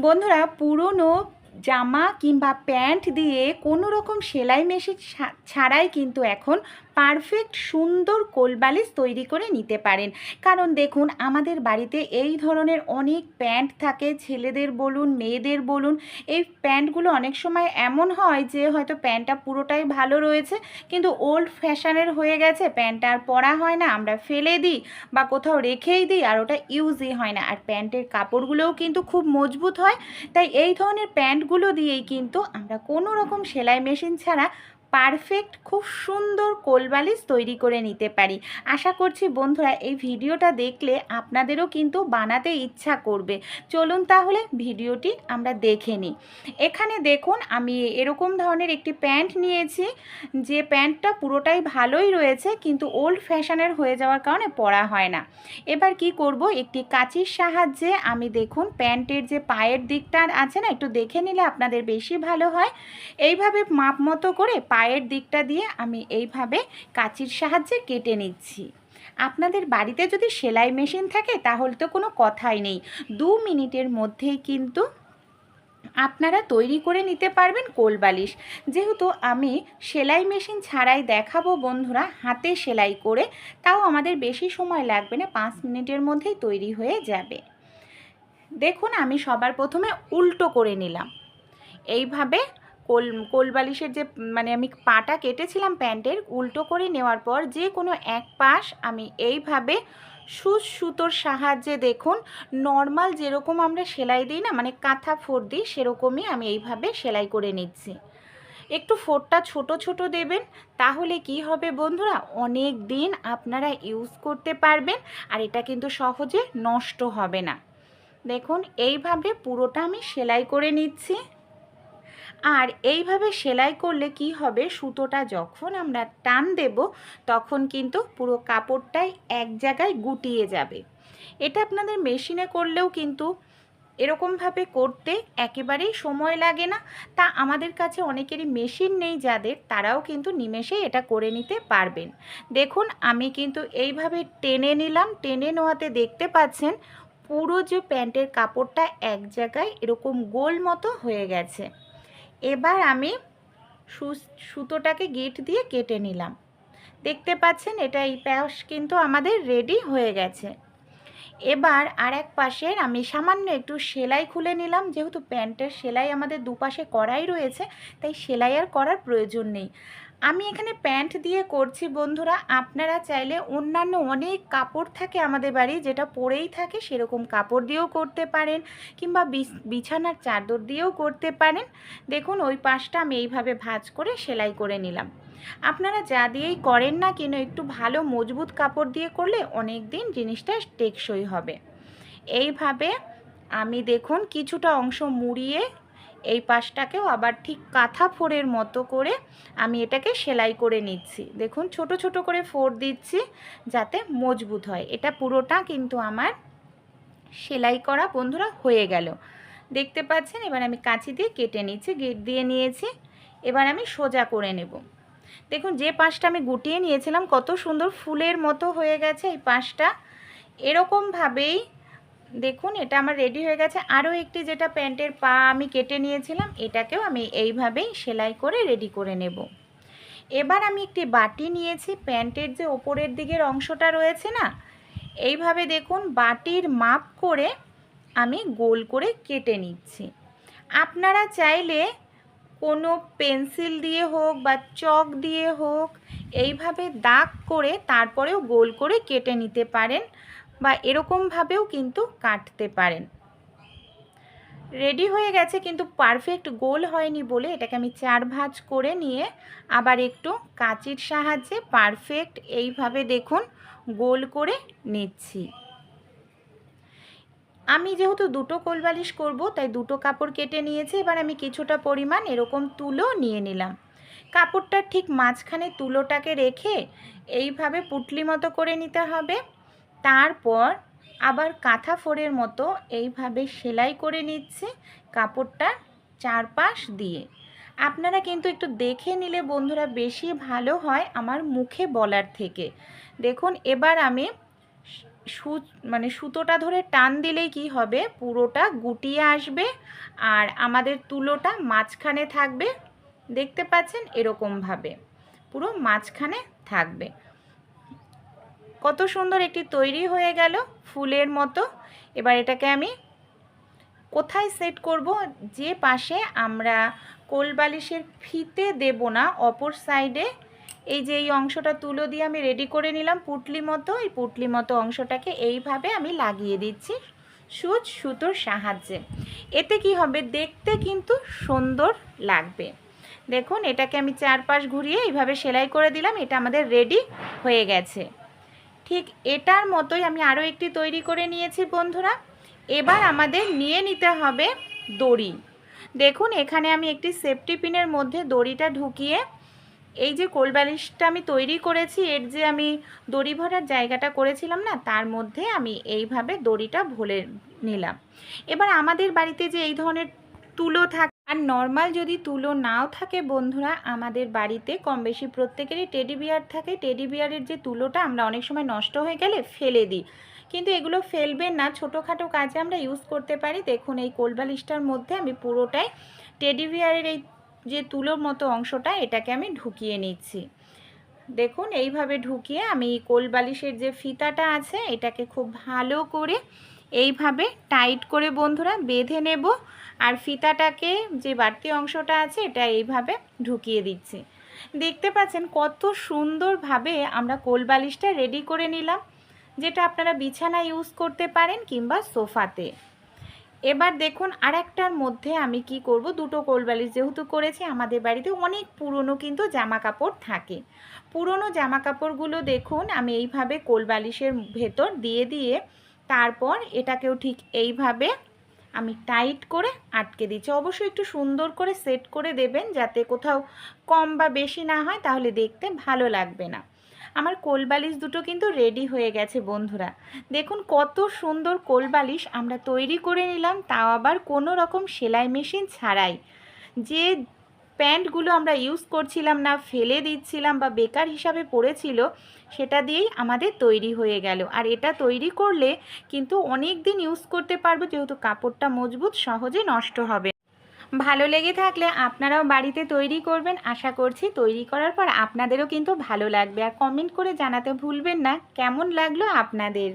বন্ধুরা পুরনো জামা কিংবা প্যান্ট দিয়ে কোনো রকম সেলাই মেশিন ছাড়াই কিন্তু এখন পারফেক্ট সুন্দর কোলবালিশ তৈরি করে নিতে পারেন। কারণ দেখুন, আমাদের বাড়িতে এই ধরনের অনেক প্যান্ট থাকে। ছেলেদের বলুন, মেয়েদের বলুন, এই প্যান্টগুলো অনেক সময় এমন হয় যে, হয়তো প্যান্টটা পুরোটাই ভালো রয়েছে, কিন্তু ওল্ড ফ্যাশনের হয়ে গেছে প্যান্টটা আর পরা হয় না। আমরা ফেলে দিই বা কোথাও রেখেই দিই আর ওটা ইউজই হয় না। আর প্যান্টের কাপড়গুলোও কিন্তু খুব মজবুত হয়। তাই এই ধরনের প্যান্টগুলো দিয়েই কিন্তু আমরা কোনো রকম সেলাই মেশিন ছাড়া পারফেক্ট খুব সুন্দর কোলবালিশ তৈরি করে নিতে পারি। আশা করছি বন্ধুরা এই ভিডিওটা দেখলে আপনাদেরও কিন্তু বানাতে ইচ্ছা করবে। চলুন তাহলে ভিডিওটি আমরা দেখে নিই। এখানে দেখুন, আমি এরকম ধরনের একটি প্যান্ট নিয়েছি। যে প্যান্টটা পুরোটাই ভালোই রয়েছে, কিন্তু ওল্ড ফ্যাশনের হয়ে যাওয়ার কারণে পরা হয় না। এবার কি করব? একটি কাঁচির সাহায্যে আমি দেখুন, প্যান্টের যে পায়ের দিকটা আছে না, একটু দেখে নিলে আপনাদের বেশি ভালো হয়। এইভাবে মাপ মতো করে পায়ের দিকটা দিয়ে আমি এইভাবে কাঁচির সাহায্যে কেটে নিচ্ছি। আপনাদের বাড়িতে যদি সেলাই মেশিন থাকে তাহলে তো কোনো কথাই নেই। দু মিনিটের মধ্যেই কিন্তু আপনারা তৈরি করে নিতে পারবেন কোলবালিশ যেহেতু আমি সেলাই মেশিন ছাড়াই দেখাবো বন্ধুরা, হাতে সেলাই করে, তাও আমাদের বেশি সময় লাগবে না, পাঁচ মিনিটের মধ্যেই তৈরি হয়ে যাবে। দেখুন আমি সবার প্রথমে উল্টো করে নিলাম। এইভাবে কোল, কোলবালিশের যে মানে আমি পাটা কেটেছিলাম প্যান্টের, উল্টো করে নেওয়ার পর যে কোনো এক পাশ আমি এইভাবে সুচ সুতোর সাহায্যে দেখুন, নর্মাল যেরকম আমরা সেলাই দিই না মানে কাঁথা ফোর দিই, সেরকমই আমি এইভাবে সেলাই করে নিচ্ছি। একটু ফোরটা ছোট ছোট দেবেন, তাহলে কি হবে বন্ধুরা? অনেক দিন আপনারা ইউজ করতে পারবেন, আর এটা কিন্তু সহজে নষ্ট হবে না। দেখুন, এইভাবে পুরোটা আমি সেলাই করে নিচ্ছি। আর এইভাবে সেলাই করলে কি হবে? সুতোটা যখন আমরা টান দেব, তখন কিন্তু পুরো কাপড়টাই এক জায়গায় গুটিয়ে যাবে। এটা আপনাদের মেশিনে করলেও কিন্তু এরকমভাবে করতে একেবারেই সময় লাগে না। তা আমাদের কাছে অনেকেরই মেশিন নেই যাদের, তারাও কিন্তু নিমেষে এটা করে নিতে পারবেন। দেখুন, আমি কিন্তু এইভাবে টেনে নিলাম, টেনে নেওয়াতে দেখতে পাচ্ছেন পুরো যে প্যান্টের কাপড়টা এক জায়গায় এরকম গোল মতো হয়ে গেছে। এবার আমি সুতোটাকে গিট দিয়ে কেটে নিলাম। দেখতে পাচ্ছেন, এটা এই প্যাস কিন্তু আমাদের রেডি হয়ে গেছে। এবার আর এক পাশের আমি সামান্য একটু সেলাই খুলে নিলাম, যেহেতু প্যান্টের সেলাই আমাদের দুপাশে করাই রয়েছে, তাই সেলাই আর করার প্রয়োজন নেই। আমি এখানে প্যান্ট দিয়ে করছি বন্ধুরা। আপনারা চাইলে অন্যান্য অনেক কাপড় থাকে আমাদের বাড়ি, যেটা পরেই থাকে সেরকম কাপড় দিয়েও করতে পারেন কিংবা বিছ- বিছানার চাদর দিয়েও করতে পারেন। দেখুন, ওই পাশটা আমি এইভাবে ভাঁজ করে সেলাই করে নিলাম। আপনারা যা দিয়েই করেন না কেন, একটু ভালো মজবুত কাপড় দিয়ে করলে অনেক দিন জিনিসটা টেকসই হবে। এইভাবে আমি দেখুন, কিছুটা অংশ মুড়িয়ে এই পাশটাকেও আবার ঠিক কাঁথা ফোড়ের মতো করে আমি এটাকে সেলাই করে নিচ্ছি। দেখুন, ছোট ছোট করে ফোড় দিচ্ছি যাতে মজবুত হয়। এটা পুরোটা কিন্তু আমার সেলাই করা, বন্ধুরা, হয়ে গেল। দেখতে পাচ্ছেন? এবার আমি কাঁচি দিয়ে কেটে নিচ্ছি, গেট দিয়ে নিয়েছি। এবার আমি সোজা করে নেব। দেখুন, যে পাশটা আমি গুটিয়ে নিয়েছিলাম, কত সুন্দর ফুলের মতো হয়ে গেছে এই পাশটা। এরকমভাবেই দেখুন, এটা আমার রেডি হয়ে গেছে। আরও একটি যেটা প্যান্টের পা আমি কেটে নিয়েছিলাম, এটাকেও আমি এইভাবেই সেলাই করে রেডি করে নেব। এবার আমি একটি বাটি নিয়েছি। প্যান্টের যে ওপরের দিকের অংশটা রয়েছে না, এইভাবে দেখুন, বাটির মাপ করে আমি গোল করে কেটে নিচ্ছি। আপনারা চাইলে কোনো পেন্সিল দিয়ে হোক বা চক দিয়ে হোক, এইভাবে দাগ করে তারপরেও গোল করে কেটে নিতে পারেন। বা এরকমভাবেও কিন্তু কাটতে পারেন। রেডি হয়ে গেছে কিন্তু পারফেক্ট গোল হয়নি বলে এটাকে আমি চার ভাঁজ করে নিয়ে আবার একটু কাঁচির সাহায্যে পারফেক্ট এইভাবে দেখুন গোল করে নিচ্ছি। আমি যেহেতু দুটো কোলবালিশ করব, তাই দুটো কাপড় কেটে নিয়েছি, এবার আমি কিছুটা পরিমাণ এরকম তুলো নিয়ে নিলাম। কাপড়টার ঠিক মাঝখানে তুলোটাকে রেখে এইভাবে পুটলি মতো করে নিতে হবে। তারপর আবার কাঁথা ফোড়ের মতো এইভাবে সেলাই করে নিচ্ছে কাপড়টা চারপাশ দিয়ে। আপনারা কিন্তু একটু দেখে নিলে বন্ধুরা বেশি ভালো হয় আমার মুখে বলার থেকে। দেখুন, এবার আমি সু মানে সুতোটা ধরে টান দিলেই কি হবে? পুরোটা গুটিয়ে আসবে আর আমাদের তুলোটা মাঝখানে থাকবে। দেখতে পাচ্ছেন এরকমভাবে। পুরো মাঝখানে থাকবে। কত সুন্দর একটি তৈরি হয়ে গেল ফুলের মতো। এবার এটাকে আমি কোথায় সেট করব? যে পাশে আমরা কোলবালিশের ফিতে দেব না, অপর সাইডে। এই যে এই অংশটা তুলো দিয়ে আমি রেডি করে নিলাম পুটলি মতো। এই পুটলি মতো অংশটাকে এইভাবে আমি লাগিয়ে দিচ্ছি সুচ সুতোর সাহায্যে। এতে কি হবে? দেখতে কিন্তু সুন্দর লাগবে। দেখুন, এটাকে আমি চারপাশ ঘুরিয়ে এইভাবে সেলাই করে দিলাম। এটা আমাদের রেডি হয়ে গেছে। ঠিক এটার মতোই আমি আরও একটি তৈরি করে নিয়েছি, বন্ধুরা। এবার আমাদের নিয়ে নিতে হবে দড়ি। দেখুন, এখানে আমি একটি সেফটি পিনের মধ্যে দড়িটা ঢুকিয়ে এই যে কোলবালিশটা আমি তৈরি করেছি, এর যে আমি দড়ি ভরার জায়গাটা করেছিলাম না, তার মধ্যে আমি এইভাবে দড়িটা ভরে নিলাম। এবার আমাদের বাড়িতে যে এই ধরনের তুলো থাকে আর নর্মাল যদি তুলো নাও থাকে বন্ধুরা, আমাদের বাড়িতে কম বেশি প্রত্যেকেরই টেডি বিয়ার থাকে। টেডি বিয়ারের যে তুলোটা আমরা অনেক সময় নষ্ট হয়ে গেলে ফেলে দিই। কিন্তু এগুলো ফেলবেন না, ছোটোখাটো কাজে আমরা ইউজ করতে পারি। দেখুন এই কোলবালিশটার মধ্যে আমি পুরোটাই টেডি বিয়ারের এই যে তুলোর মতো অংশটা, এটাকে আমি ঢুকিয়ে নিচ্ছি। দেখুন, এইভাবে ঢুকিয়ে আমি কোলবালিশের যে ফিতাটা আছে, এটাকে খুব ভালো করে এইভাবে টাইট করে বন্ধুরা বেঁধে নেব। আর ফিতাটাকে যে বাড়তি অংশটা আছে, এটা এইভাবে ঢুকিয়ে দিচ্ছি। দেখতে পাচ্ছেন কত সুন্দরভাবে আমরা কোলবালিশটা রেডি করে নিলাম, যেটা আপনারা বিছানা ইউজ করতে পারেন কিংবা সোফাতে। এবার দেখুন আরেকটার মধ্যে আমি কি করব, দুটো কোলবালিশ যেহেতু করেছি, আমাদের বাড়িতে অনেক পুরনো কিন্তু জামা কাপড় থাকে। পুরনো জামা কাপড়গুলো দেখুন, আমি এইভাবে কোলবালিশের ভেতর দিয়ে দিয়ে তারপর এটাকেও ঠিক এইভাবে আমি টাইট করে আটকে দিচ্ছি অবশ্যই একটু সুন্দর করে সেট করে দেবেন যাতে কোথাও কম বা বেশি না হয়, তাহলে দেখতে ভালো লাগবে না। আমার কোলবালিশ দুটো কিন্তু রেডি হয়ে গেছে বন্ধুরা। দেখুন কত সুন্দর কোলবালিশ আমরা তৈরি করে নিলাম, তাও আবার কোনো রকম সেলাই মেশিন ছাড়াই। যে প্যান্টগুলো আমরা ইউজ করছিলাম না, ফেলে দিচ্ছিলাম বা বেকার হিসাবে পড়েছিল, সেটা দিয়েই আমাদের তৈরি হয়ে গেল। আর এটা তৈরি করলে কিন্তু অনেক দিন ইউজ করতে পারব, যেহেতু কাপড়টা মজবুত, সহজে নষ্ট হবে। ভালো লেগে থাকলে আপনারাও বাড়িতে তৈরি করবেন। আশা করছি তৈরি করার পর আপনাদেরও কিন্তু ভালো লাগবে। আর কমেন্ট করে জানাতে ভুলবেন না। কেমন লাগল আপনাদের?